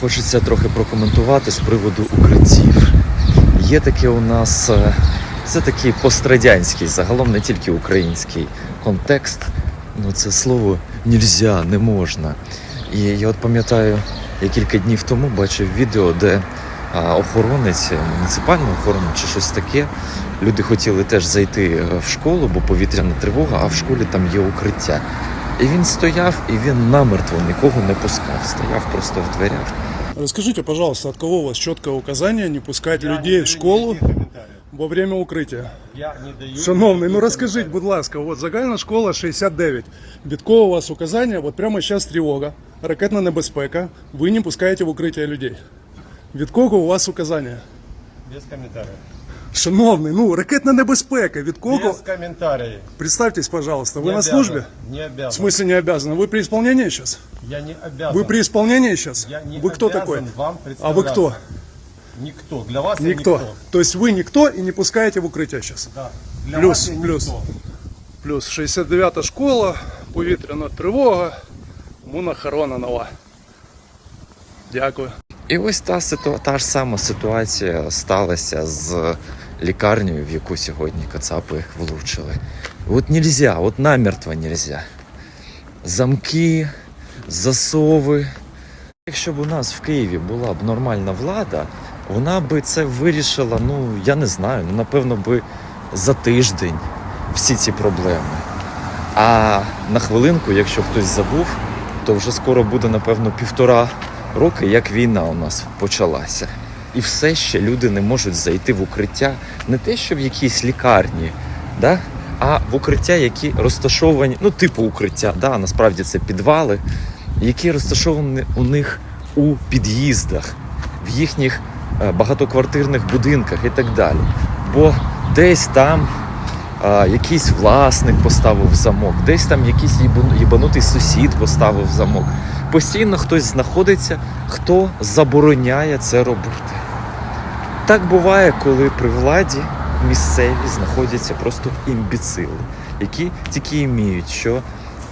Хочеться трохи прокоментувати з приводу укриттів. Є таке у нас, е, це такий пострадянський, загалом не тільки український контекст. Ну, це слово нельзя, не можна. І я от пам'ятаю, я кілька днів тому бачив відео, де охоронець, муніципальний охоронець чи щось таке. Люди хотіли теж зайти е, в школу, бо повітряна тривога, а в школі там є укриття. І він стояв, і він намертво нікого не пускав. Стояв просто в дверях. Расскажите, пожалуйста, от кого у вас четкое указание не пускать людей в школу во время укриття? Я не даю. Шановний, ну розкажіть, будь ласка, от загальна школа 69. Від кого у вас указання? От прямо зараз тривога, ракетна небезпека. Ви не пускаєте в укриття людей. Від кого у вас указання? Без комментариев. Шановний, ну ракетна небезпека. Від кого? Без комментариев. Представьтесь, пожалуйста, вы Не на обязан. службе? Не В обязан. смысле не обязаны? Вы при исполнении сейчас? Я не обязан. Вы при исполнении сейчас? Я не Вы кто обязан такой? вам А вы кто? Никто. Для вас я Никто. никто. То есть вы никто и не пускаете в укриття сейчас? Да. Для Плюс, вас я плюс. никто. Плюс 69 школа, повітряна тривога, мунохорона нова. Дякую. І ось та ситу... та ж сама ситуація сталася з лікарнею, в яку сьогодні кацапи влучили. От нельзя, от намертво нельзя. Замки, засови. Якщо б у нас в Києві була б нормальна влада, вона би це вирішила, ну я не знаю, ну напевно би за тиждень всі ці проблеми. А на хвилинку, якщо хтось забув, то вже скоро буде, напевно, півтора роки, як війна у нас почалася. І все ще люди не можуть зайти в укриття не те, що в якійсь лікарні, да? а в укриття, які розташовані, ну, типу укриття, да? насправді це підвали, які розташовані у них у під'їздах, в їхніх е, багатоквартирних будинках і так далі. Бо десь там а, якийсь власник поставив замок, десь там якийсь їбану- їбанутий сусід поставив замок. Постійно хтось знаходиться, хто забороняє це робити. Так буває, коли при владі місцеві знаходяться просто імбіцили, які тільки вміють що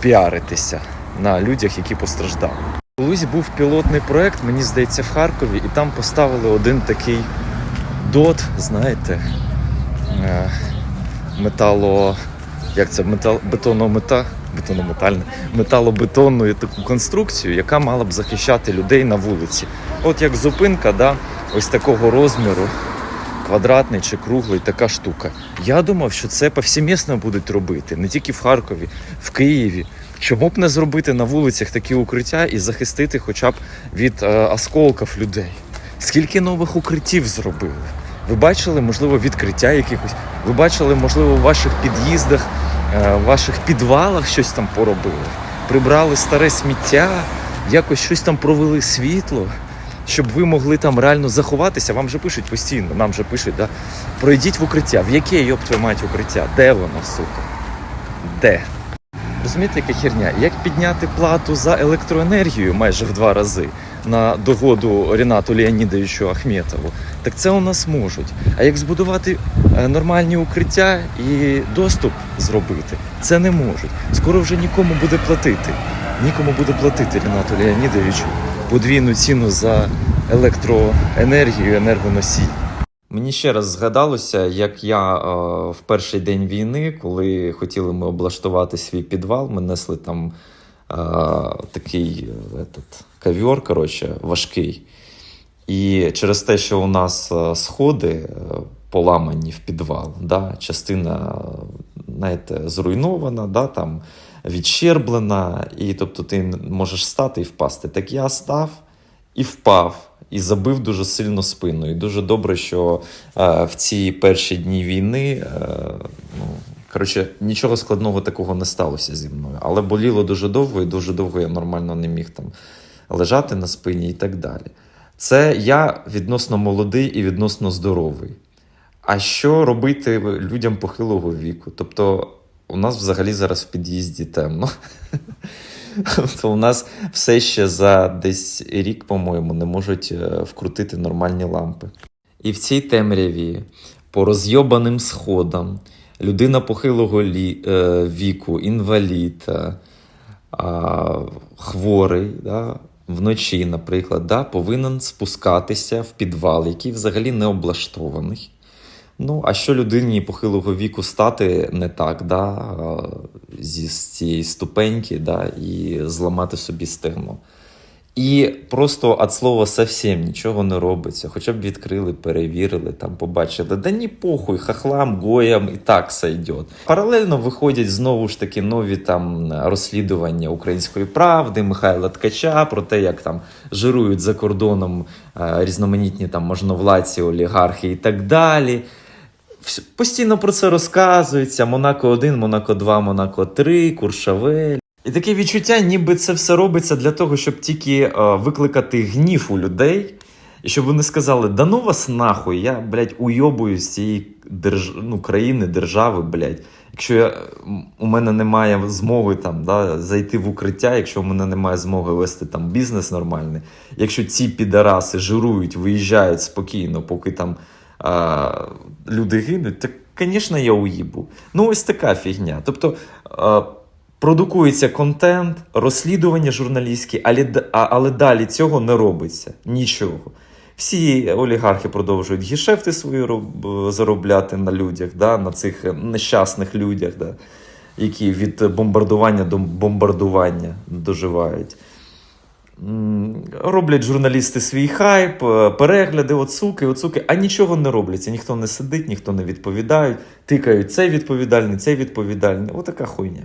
піаритися на людях, які постраждали. Колись був пілотний проект, мені здається, в Харкові, і там поставили один такий дот, знаєте, е, метало. Як це метал, бетономета, бетонометальне, металобетонну таку конструкцію, яка мала б захищати людей на вулиці. От як зупинка, да, ось такого розміру, квадратний чи круглий, така штука. Я думав, що це повсімісно будуть робити, не тільки в Харкові, в Києві. Чому б не зробити на вулицях такі укриття і захистити хоча б від е, осколків людей? Скільки нових укриттів зробили? Ви бачили, можливо, відкриття якихось? Ви бачили, можливо, у ваших під'їздах, е, в ваших підвалах щось там поробили? Прибрали старе сміття, якось щось там провели світло, щоб ви могли там реально заховатися. Вам же пишуть постійно, нам же пишуть, да? пройдіть в укриття. В яке йоп твою мать укриття? Де воно, сука? Де? Розумієте, яка херня? Як підняти плату за електроенергію майже в два рази на догоду Рінату Леонідовичу Ахметову, так це у нас можуть. А як збудувати е, нормальні укриття і доступ зробити, це не можуть. Скоро вже нікому буде платити. Нікому буде платити Рінату Леонідовичу подвійну ціну за електроенергію, енергоносій. Мені ще раз згадалося, як я е, в перший день війни, коли хотіли ми облаштувати свій підвал, ми несли там е, такий е, этот, ковер, коротше, важкий. І через те, що у нас е, сходи е, поламані в підвал, да, частина знаєте, зруйнована, да, там, відщерблена, і тобто ти можеш стати і впасти. Так я став і впав, і забив дуже сильно спину. І дуже добре, що е, в ці перші дні війни. Е, ну, Коротше, нічого складного такого не сталося зі мною. Але боліло дуже довго, і дуже довго я нормально не міг там лежати на спині і так далі. Це я відносно молодий і відносно здоровий. А що робити людям похилого віку? Тобто, у нас взагалі зараз в під'їзді темно. Тобто у нас все ще за десь рік, по-моєму, не можуть е, вкрутити нормальні лампи. І в цій темряві, по розйобаним сходам, людина похилого лі, е, віку, інвалід, хворий, да, вночі, наприклад, да, повинен спускатися в підвал, який взагалі не облаштований. Ну, а що людині похилого віку стати не так, да, зі з цієї ступеньки, да, і зламати собі стегно. І просто від слова совсем нічого не робиться. Хоча б відкрили, перевірили, там побачили. Да ні похуй, хахлам, гоям і так сойдет. Паралельно виходять знову ж таки нові там розслідування української правди, Михайла Ткача про те, як там жирують за кордоном е, різноманітні там можновладці, олігархи і так далі. Постійно про це розказується. Монако 1, Монако 2, Монако 3, Куршавель. І таке відчуття, ніби це все робиться для того, щоб тільки е, викликати гнів у людей, і щоб вони сказали: да ну вас нахуй, я, блядь, уйобую з цієї держ... ну, країни, держави, блядь. Якщо я, у мене немає змоги там, да, зайти в укриття, якщо у мене немає змоги вести там бізнес нормальний, якщо ці підараси жирують, виїжджають спокійно, поки там а, люди гинуть, так, звісно, я уїбу. Ну, ось така фігня. Тобто. А, Продукується контент, розслідування журналістські, але, але далі цього не робиться. Нічого. Всі олігархи продовжують гішефти свої роб- заробляти на людях, да, на цих е, нещасних людях, да, які від бомбардування до бомбардування доживають. Роблять журналісти свій хайп, е, перегляди, оцуки, оцуки, а нічого не робляться. Ніхто не сидить, ніхто не відповідає. Тикають цей відповідальний, цей відповідальний. Отака хуйня.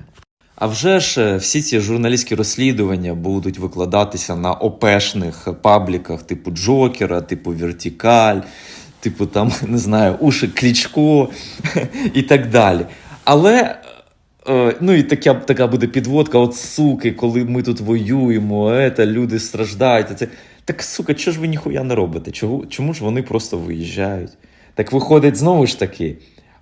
А вже ж е, всі ці журналістські розслідування будуть викладатися на опешних пабліках, типу Джокера, типу Вертикаль, типу там, не знаю, Уші Клічко і так далі. Але. Е, Ну і така, така буде підводка, от суки, коли ми тут воюємо, ета, люди страждають. Це... Так, сука, чого ж ви ніхуя не робите? Чого, чому ж вони просто виїжджають? Так виходить, знову ж таки,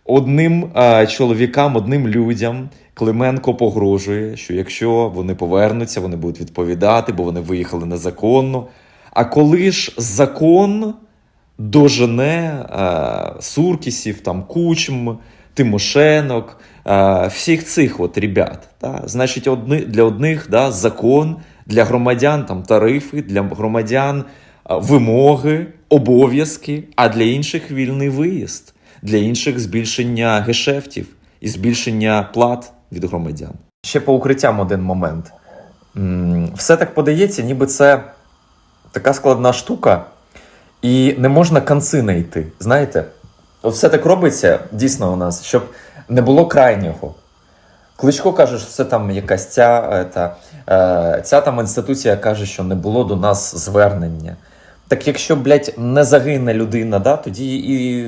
одним е, чоловікам, одним людям Клименко погрожує, що якщо вони повернуться, вони будуть відповідати, бо вони виїхали незаконно. А коли ж закон дожене е, Суркісів, там, Кучм, Тимошенок, е, всіх цих от ребят. Да? Значить, одни, для одних да, закон, для громадян там, тарифи, для громадян е, вимоги, обов'язки, а для інших вільний виїзд, для інших збільшення гешефтів і збільшення плат від громадян. Ще по укриттям один момент. Все так подається, ніби це така складна штука, і не можна конци знайти. Знаєте, все так робиться дійсно у нас, щоб не було крайнього. Кличко каже, що це там якась ця, е, та, е, ця там інституція каже, що не було до нас звернення. Так якщо, блядь, не загине людина, да, тоді, і,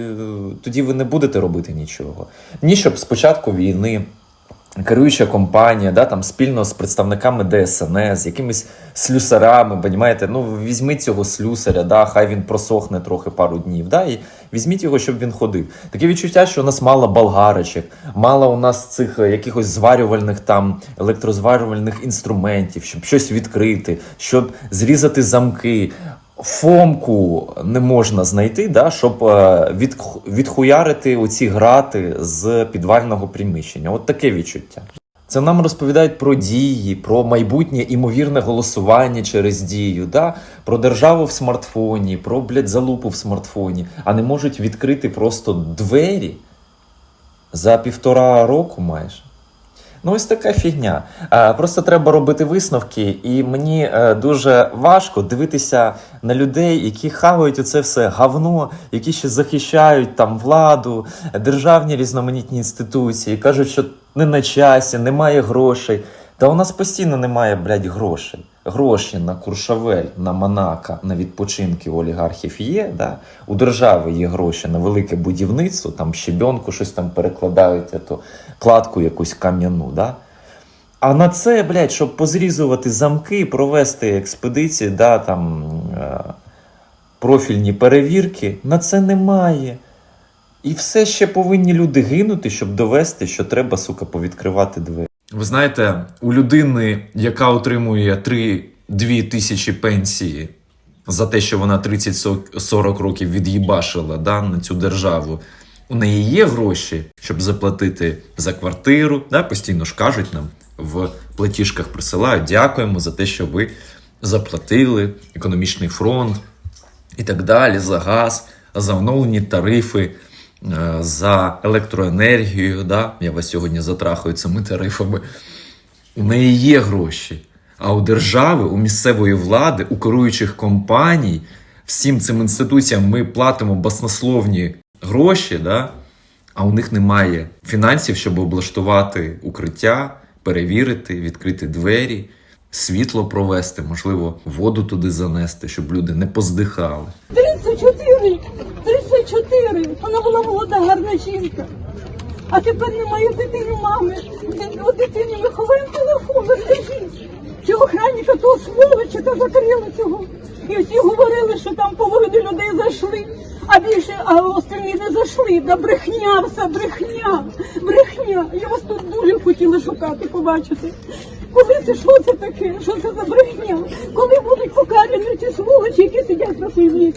тоді ви не будете робити нічого. Ні, щоб спочатку війни керуюча компанія, да, там, спільно з представниками ДСНС, якимись слюсарами, понімаєте, ну візьміть цього слюсаря, да, хай він просохне трохи пару днів, да, і візьміть його, щоб він ходив. Таке відчуття, що у нас мало болгарочок, мало у нас цих е, якихось зварювальних там електрозварювальних інструментів, щоб щось відкрити, щоб зрізати замки. Фомку не можна знайти, да, щоб е, від, відхуярити оці грати з підвального приміщення. От таке відчуття. Це нам розповідають про дії, про майбутнє імовірне голосування через дію, да? про державу в смартфоні, про блядь, залупу в смартфоні, а не можуть відкрити просто двері за півтора року майже. Ну, ось така фігня. Е, Просто треба робити висновки, і мені е, дуже важко дивитися на людей, які хавають оце все гавно, які ще захищають там владу, державні різноманітні інституції, кажуть, що не на часі, немає грошей. Та у нас постійно немає, блядь, грошей. Гроші на Куршавель, на Монако, на відпочинки у олігархів є. Да? У держави є гроші на велике будівництво, там щебенку щось там перекладають, ету, кладку якусь кам'яну. Да? А на це, блядь, щоб позрізувати замки, провести експедиції, да, там, е, профільні перевірки, на це немає. І все ще повинні люди гинути, щоб довести, що треба, сука, повідкривати двері. Ви знаєте, у людини, яка отримує 3-2 тисячі пенсії за те, що вона 30-40 років від'їбашила да, на цю державу, у неї є гроші, щоб заплатити за квартиру. Да, постійно ж кажуть нам в платіжках присилають. Дякуємо за те, що ви заплатили, економічний фронт і так далі, за газ, за оновлені тарифи, за електроенергію. Да? Я вас сьогодні затрахаю цими тарифами. У неї є гроші. А у держави, у місцевої влади, у керуючих компаній, всім цим інституціям ми платимо баснословні гроші, да? а у них немає фінансів, щоб облаштувати укриття, перевірити, відкрити двері, світло провести, можливо, воду туди занести, щоб люди не поздихали. 34! 34! Вона була молода, гарна жінка. А тепер немає дитини мами. У дитині ми ховаємо телефон, розкажіть. Чи охранника того сволоча та закрили цього. І всі говорили, що там половина людей зайшли, а більше, а остальні не зайшли. Да брехня все, брехня, брехня. Я вас тут дуже хотіла шукати, побачити. Коли це, що це таке? Що це за брехня? Коли будуть покарані ті сволочі, які сидять на своїм?